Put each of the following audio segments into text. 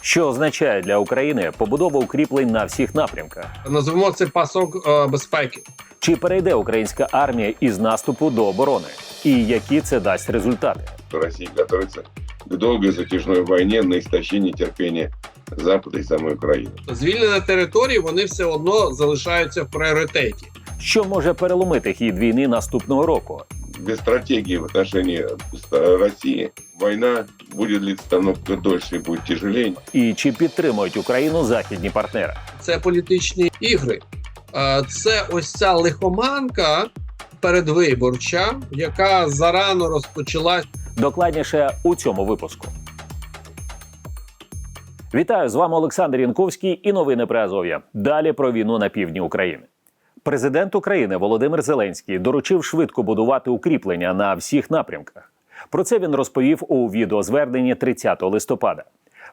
що означає для України побудова укріплень на всіх напрямках. Назвемо це пасок е, безпеки. Чи перейде українська армія із наступу до оборони, і які це дасть результати? что Россия готовится к долгой затяжной войне на истощение терпения Запада и самой Украины. Звільнення територій вони все одно залишаються в пріоритеті. Що може переломити хід війни наступного року? Без стратегии в отношении ст- России война будет длиться намного дольше и будет тяжелее. І чи підтримують Україну західні партнери? Це політичні ігри. Це ось ця лихоманка передвиборча, яка зарано розпочалась. Докладніше у цьому випуску. Вітаю з вами Олександр Янковський і новини про Азов'я. Далі про війну на півдні України. Президент України Володимир Зеленський доручив швидко будувати укріплення на всіх напрямках. Про це він розповів у відеозверненні 30 листопада.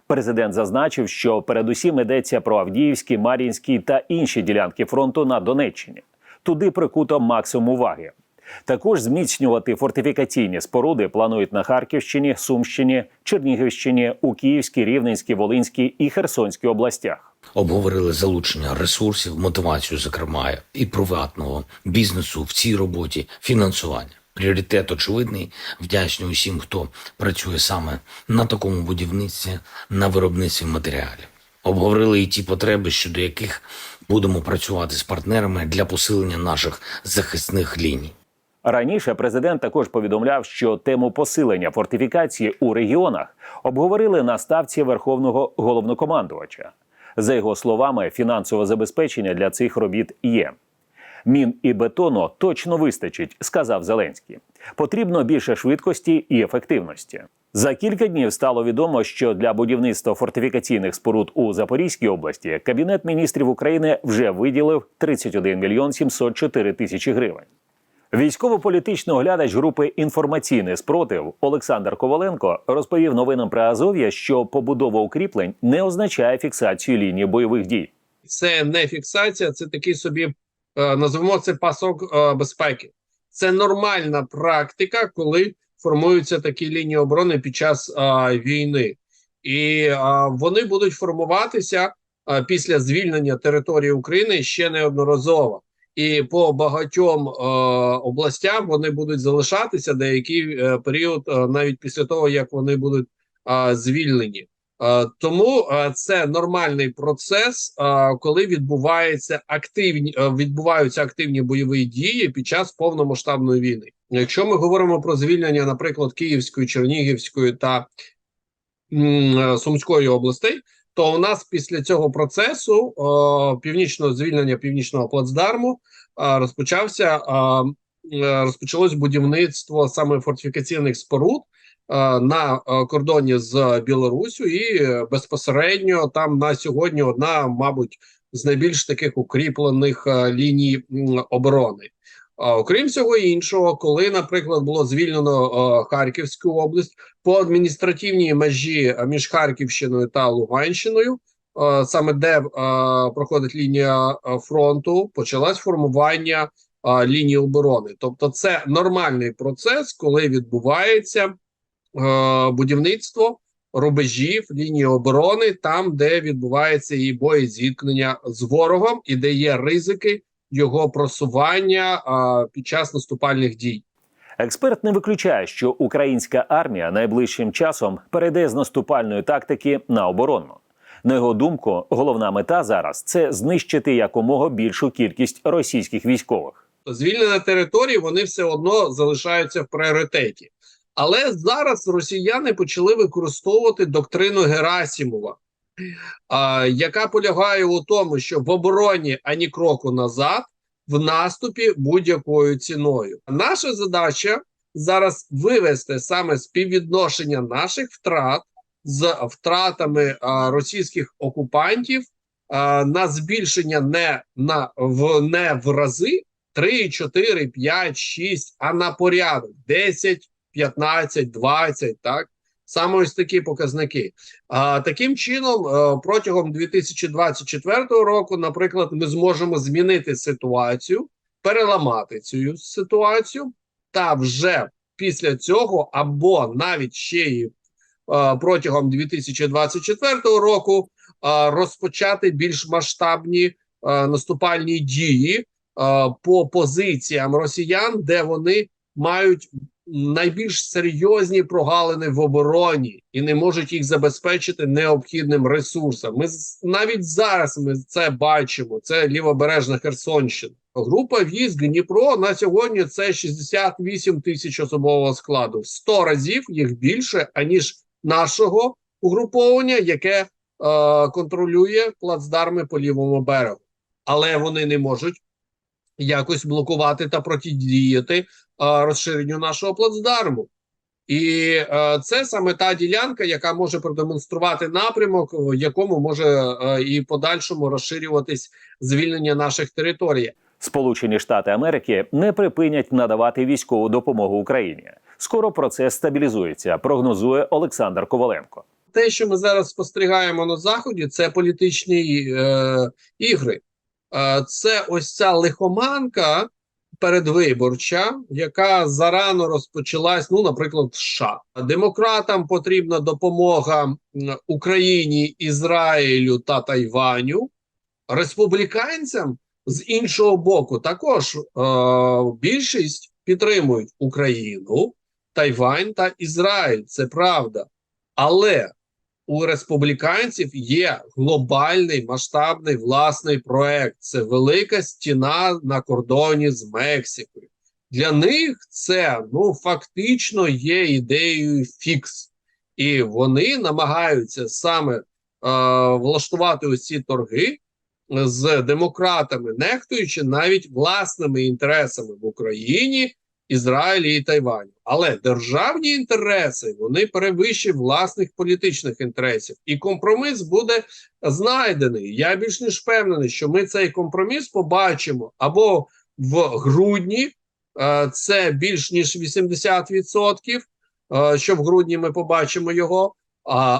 Президент зазначив, що передусім йдеться про Авдіївський, Мар'їнський та інші ділянки фронту на Донеччині. Туди прикуто максимум уваги. Також зміцнювати фортифікаційні споруди планують на Харківщині, Сумщині, Чернігівщині, у Київській, Рівненській, Волинській і Херсонській областях. Обговорили залучення ресурсів, мотивацію, зокрема, і приватного бізнесу в цій роботі, фінансування. Пріоритет очевидний. Вдячний усім, хто працює саме на такому будівництві, на виробництві матеріалів. Обговорили і ті потреби, щодо яких будемо працювати з партнерами для посилення наших захисних ліній. Раніше президент також повідомляв, що тему посилення фортифікації у регіонах обговорили на ставці верховного головнокомандувача. За його словами, фінансове забезпечення для цих робіт є. Мін і бетону точно вистачить, сказав Зеленський. Потрібно більше швидкості і ефективності. За кілька днів стало відомо, що для будівництва фортифікаційних споруд у Запорізькій області Кабінет міністрів України вже виділив 31 мільйон 704 тисячі гривень. Військово-політичний оглядач групи інформаційний спротив Олександр Коваленко розповів новинам про Азов'я, що побудова укріплень не означає фіксацію лінії бойових дій. Це не фіксація, це такий собі е, назвемо це пасок е, безпеки. Це нормальна практика, коли формуються такі лінії оборони під час е, війни, і вони будуть формуватися після звільнення території України ще неодноразово. І по багатьом е, областям вони будуть залишатися деякий е, період, е, навіть після того як вони будуть е, звільнені. Е, Тому е, це нормальний процес, е, коли відбувається активні е, відбуваються активні бойові дії під час повномасштабної війни. Якщо ми говоримо про звільнення, наприклад, Київської, Чернігівської та м, е, Сумської областей, то у нас після цього процесу е, північного звільнення північного плацдарму е, розпочався е, розпочалось будівництво саме фортифікаційних споруд на кордоні з Білоруссю, і безпосередньо там на сьогодні одна, мабуть, з найбільш таких укріплених ліній оборони. А окрім всього іншого, коли, наприклад, було звільнено е, Харківську область по адміністративній межі між Харківщиною та Луганщиною, е, саме де е, проходить лінія фронту, почалось формування лінії оборони. Тобто, це нормальний процес, коли відбувається будівництво рубежів лінії оборони, там, де відбувається і боєзіткнення з ворогом, і де є ризики його просування а, під час наступальних дій. Експерт не виключає, що українська армія найближчим часом перейде з наступальної тактики на оборонну. На його думку, головна мета зараз це знищити якомога більшу кількість російських військових. Звільнення території вони все одно залишаються в пріоритеті. Але зараз росіяни почали використовувати доктрину Герасімова, яка полягає у тому, що в обороні ані кроку назад, в наступі будь-якою ціною. Наша задача зараз вивести саме співвідношення наших втрат з втратами російських окупантів на збільшення не на в не в рази 3, 4, 5, 6, а на порядок 10, 15, 20, так? Саме ось такі показники. А, таким чином, е, протягом 2024 року, наприклад, ми зможемо змінити ситуацію, переламати цю ситуацію, та вже після цього, або навіть ще і протягом 2024 року е, розпочати більш масштабні е, наступальні дії е, по позиціям росіян, де вони мають найбільш серйозні прогалини в обороні і не можуть їх забезпечити необхідним ресурсом. Ми навіть зараз ми це бачимо. Це лівобережна Херсонщина. Група військ Дніпро на сьогодні це 68 тисяч особового складу. В 100 разів їх більше аніж нашого угруповання, яке е, контролює плацдарми по лівому берегу, але вони не можуть якось блокувати та протидіяти розширенню нашого плацдарму. І е, це саме та ділянка, яка може продемонструвати напрямок, в якому може е, і подальшому розширюватись звільнення наших територій. Сполучені Штати Америки не припинять надавати військову допомогу Україні. Скоро процес стабілізується, прогнозує Олександр Коваленко. те, що ми зараз спостерігаємо на заході, це політичні е, ігри. Е, це ось ця лихоманка передвиборча, яка зарано розпочалась, ну, наприклад, в США. Демократам потрібна допомога Україні, Ізраїлю та Тайваню. Республіканцям з іншого боку також е, більшість підтримують Україну, Тайвань та Ізраїль. Це правда. Але у республіканців є глобальний масштабний власний проект. Це велика стіна на кордоні з Мексикою. Для них це ну фактично є ідеєю фікс, і вони намагаються саме е, влаштувати ці торги з демократами, нехтуючи навіть власними інтересами в Україні Ізраїлі і Тайваню. Але державні інтереси вони перевищують власних політичних інтересів, і компроміс буде знайдений. Я більш ніж впевнений, що ми цей компроміс побачимо або в грудні, е, це більш ніж 80%, е, що в грудні ми побачимо його,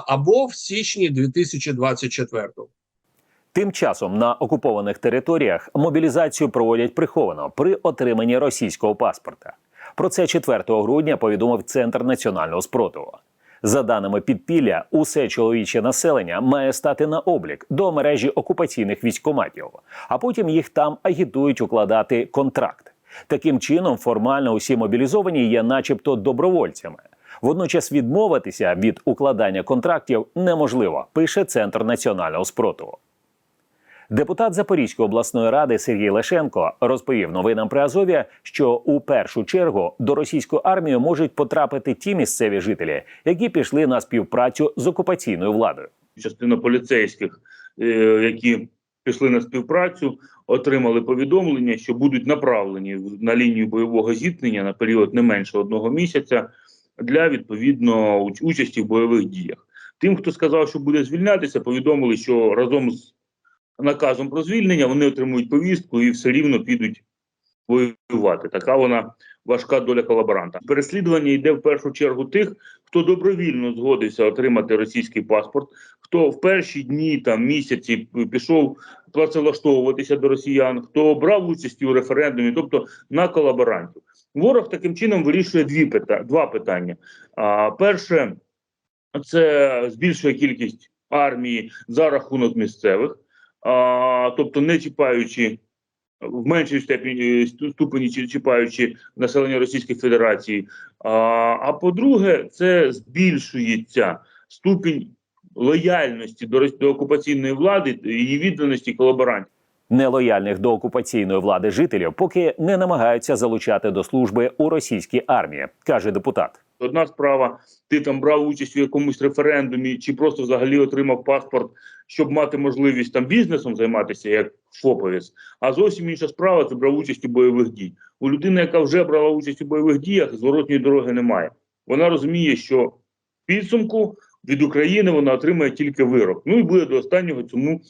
або в січні 2024. Тим часом на окупованих територіях мобілізацію проводять приховано при отриманні російського паспорта. Про це 4 грудня повідомив Центр національного спротиву. За даними підпілля, усе чоловіче населення має стати на облік до мережі окупаційних військкоматів, а потім їх там агітують укладати контракт. Таким чином, формально усі мобілізовані є, начебто, добровольцями. Водночас відмовитися від укладання контрактів неможливо, пише Центр національного спротиву. Депутат Запорізької обласної ради Сергій Лешенко розповів новинам при Азові, що у першу чергу до російської армії можуть потрапити ті місцеві жителі, які пішли на співпрацю з окупаційною владою. частина поліцейських, е, які пішли на співпрацю, отримали повідомлення, що будуть направлені на лінію бойового зіткнення на період не менше одного місяця для відповідно участі в бойових діях. Тим, хто сказав, що буде звільнятися, повідомили, що разом з наказом про звільнення вони отримують повістку і все рівно підуть воювати. Така вона важка доля колаборанта. Переслідування йде в першу чергу тих, хто добровільно згодився отримати російський паспорт, хто в перші дні там місяці пішов працевлаштовуватися до росіян, хто брав участь у референдумі, тобто на колаборантів. Ворог таким чином вирішує дві пита два питання. А, перше, це збільшує кількість армії за рахунок місцевих, а, тобто не чіпаючи в меншій степені е, ступені чи- чіпаючи населення Російської Федерації. А, а по-друге, це збільшується ступінь лояльності до, до окупаційної влади її відданості колаборантів. Нелояльних до окупаційної влади жителів поки не намагаються залучати до служби у російській армії, каже депутат. Одна справа, ти там брав участь у якомусь референдумі, чи просто взагалі отримав паспорт, щоб мати можливість там бізнесом займатися, як ФОПовець. А зовсім інша справа це брав участь у бойових дій. У людини, яка вже брала участь у бойових діях, зворотньої дороги немає. Вона розуміє, що підсумку від України вона отримає тільки вирок. Ну і буде до останнього цьому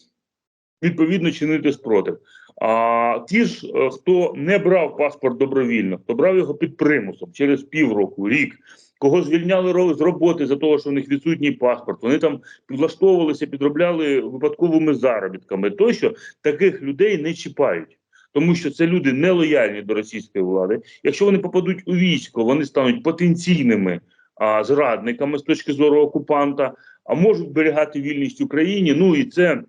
відповідно чинити спротив. А ті ж, е, хто не брав паспорт добровільно, хто брав його під примусом через півроку, рік, кого звільняли з роботи за того, що в них відсутній паспорт, вони там підлаштовувалися, підробляли випадковими заробітками. Тощо таких людей не чіпають. Тому що це люди нелояльні до російської влади. Якщо вони попадуть у військо, вони стануть потенційними а, зрадниками з точки зору окупанта, а можуть зберігати вільність Україні. Ну і це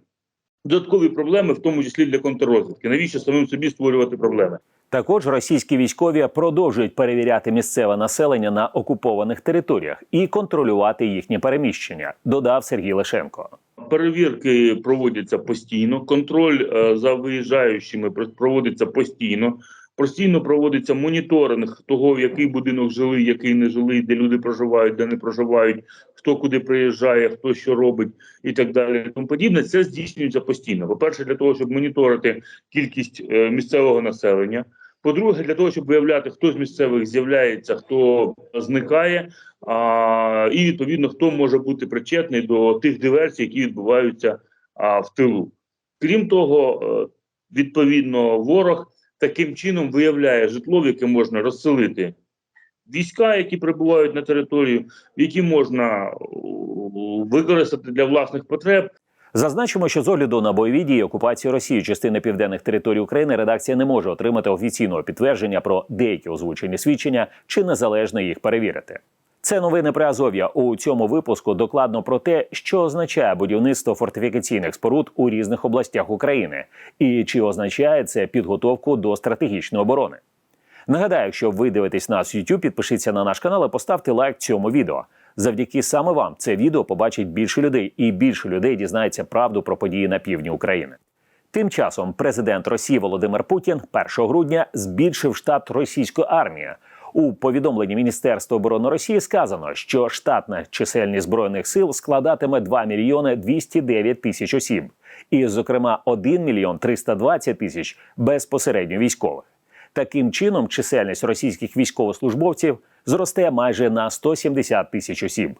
додаткові проблеми, в тому числі для контррозвідки. Навіщо самим собі створювати проблеми? Також російські військові продовжують перевіряти місцеве населення на окупованих територіях і контролювати їхнє переміщення, додав Сергій Лешенко. Перевірки проводяться постійно. Контроль е, за виїжджаючими про- проводиться постійно. Постійно проводиться моніторинг того, в який будинок жили, який не жили, де люди проживають, де не проживають, хто куди приїжджає, хто що робить і так далі. Тому подібне. Це здійснюється постійно. По перше, для того, щоб моніторити кількість е, місцевого населення. По-друге, для того, щоб виявляти, хто з місцевих з'являється, хто зникає, а, і відповідно хто може бути причетний до тих диверсій, які відбуваються а, в тилу. Крім того, е, відповідно, ворог таким чином виявляє житло, в яке можна розселити війська, які прибувають на територію, які можна використати для власних потреб, Зазначимо, що з огляду на бойові дії окупації Росії частини південних територій України редакція не може отримати офіційного підтвердження про деякі озвучені свідчення чи незалежно їх перевірити. Це новини при Азов'я. У цьому випуску докладно про те, що означає будівництво фортифікаційних споруд у різних областях України, і чи означає це підготовку до стратегічної оборони. Нагадаю, якщо ви дивитесь нас в YouTube, підпишіться на наш канал і поставте лайк цьому відео. Завдяки саме вам це відео побачить більше людей, і більше людей дізнається правду про події на півдні України. Тим часом президент Росії Володимир Путін 1 грудня збільшив штат російської армії. У повідомленні Міністерства оборони Росії сказано, що штатна чисельність збройних сил складатиме 2 мільйони 209 тисяч осіб, і, зокрема, 1 мільйон 320 тисяч безпосередньо військових. Таким чином, чисельність російських військовослужбовців зросте майже на 170 тисяч осіб.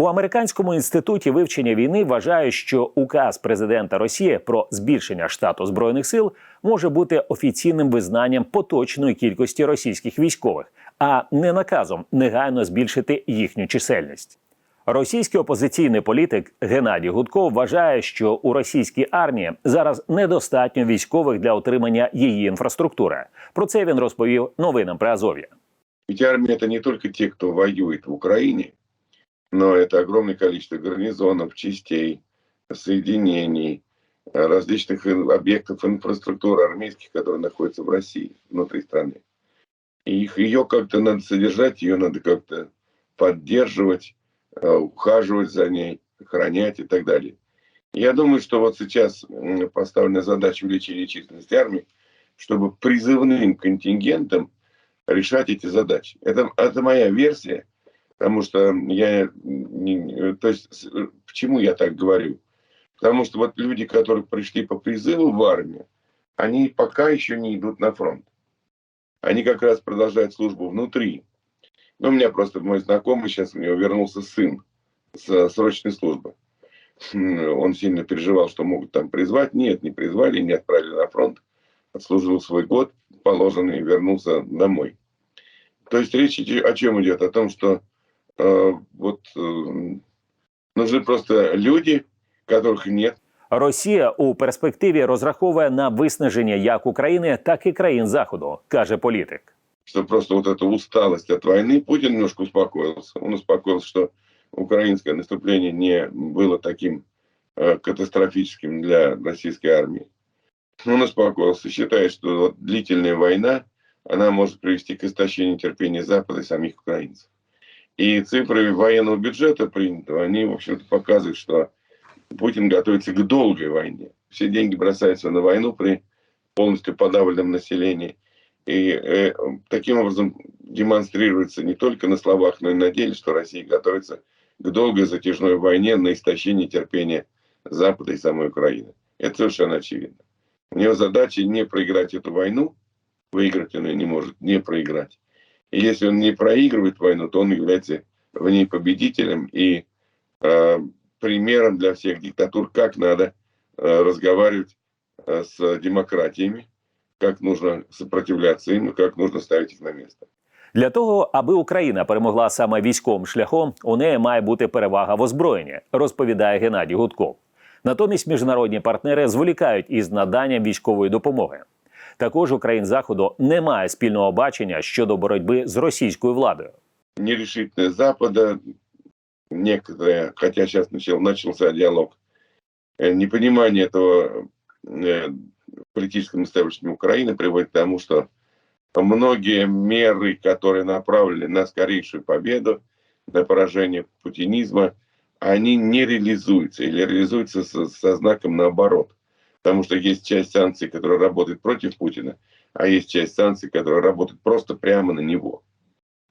У американському інституті вивчення війни вважають, що указ президента Росії про збільшення штату збройних сил може бути офіційним визнанням поточної кількості російських військових, а не наказом негайно збільшити їхню чисельність. Російський опозиційний політик Геннадій Гудков вважає, що у російській армії зараз недостатньо військових для отримання її інфраструктури. Про це він розповів новинам при Азов'я. Ведь армия это не только те, кто воюет в Украине, но это огромное количество гарнизонов, частей, соединений, э, различных ин- объектов инфраструктуры армейских, которые находятся в России, внутри страны. Их, ее как-то надо содержать, ее надо как-то поддерживать, э, ухаживать за ней, охранять и так далее. Я думаю, что вот сейчас поставлена задача увеличения численности армии, чтобы призывным контингентом решать эти задачи. Это, это моя версия, потому что я, не- то есть, почему я так говорю? Потому что вот люди, которые пришли по призыву в армию, они пока еще не идут на фронт. Они как раз продолжают службу внутри. Ну, у меня просто мой знакомый, сейчас у него вернулся сын с срочной службы. М, Он сильно переживал, что могут там призвать. Нет, не призвали, не отправили на фронт. Отслужил свой год положенный вернулся домой. То есть речь о чем идет? О том, что э, вот э, нужны просто люди, которых нет. Росія у перспективі розраховує на виснаження як України, так і країн Заходу, каже політик. что просто вот эта усталость от войны, Путин немножко успокоился. Он успокоился, что украинское наступление не было таким э, катастрофическим для российской армии. Он успокоился, считает, что вот длительная война, она может привести к истощению терпения Запада и самих украинцев. И цифры военного бюджета принятого, они, в общем-то, показывают, что Путин готовится к долгой войне. Все деньги бросаются на войну при полностью подавленном населении. И э, таким образом демонстрируется не только на словах, но и на деле, что Россия готовится к долгой затяжной войне на истощение терпения Запада и самой Украины. Это совершенно очевидно. У него задача не проиграть эту войну, выиграть он ее не может, не проиграть. И если он не проигрывает войну, то он является в ней победителем и э, примером для всех диктатур, как надо э, разговаривать э, с демократиями, как нужно сопротивляться им как нужно ставить их на место. Для того, аби Україна перемогла саме військовим шляхом, у неї має бути перевага в озброєнні, розповідає Геннадій Гудков. Натомість міжнародні партнери зволікають із наданням військової допомоги. Також у країн заходу немає спільного бачення щодо боротьби з російською владою. нерешительность Запада, некоторые, хотя сейчас начал, начался диалог, э, непонимание этого э, в политическом истеблишменте Украины приводит к тому, что многие меры, которые направлены на скорейшую победу, на поражение путинизма, они не реализуются или реализуются со, со знаком наоборот. Потому что есть часть санкций, которая работает против Путина, а есть часть санкций, которая работает просто прямо на него,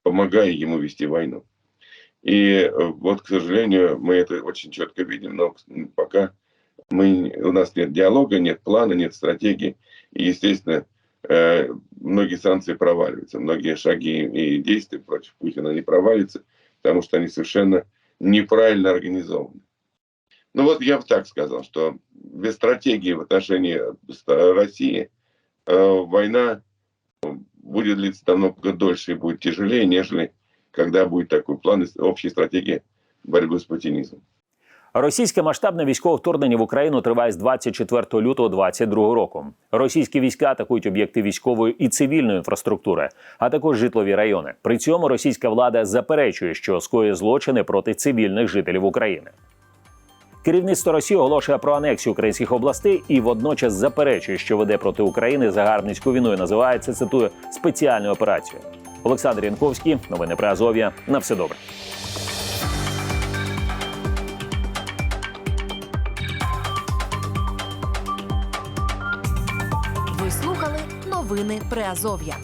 помогая ему вести войну. И э, вот, к сожалению, мы это очень четко видим, но пока мы, у нас нет диалога, нет плана, нет стратегии. И, естественно, э, многие санкции проваливаются, многие шаги и действия против Путина не провалятся, потому что они совершенно неправильно организованы. Ну вот я бы так сказал, что без стратегии в отношении ста- России э, война будет длиться намного дольше и будет тяжелее, нежели когда будет такой план общей стратегии борьбы с путинизмом. Російське масштабне військове вторгнення в Україну триває з 24 лютого 2022 року. Російські війська атакують об'єкти військової і цивільної інфраструктури, а також житлові райони. При цьому російська влада заперечує, що скоює злочини проти цивільних жителів України. Керівництво Росії оголошує про анексію українських областей і водночас заперечує, що веде проти України загарбницьку війну і називається цитую спеціальною операцією. Олександр Янковський, новини про Азов'я. На все добре. Ви слухали новини Приазов'я.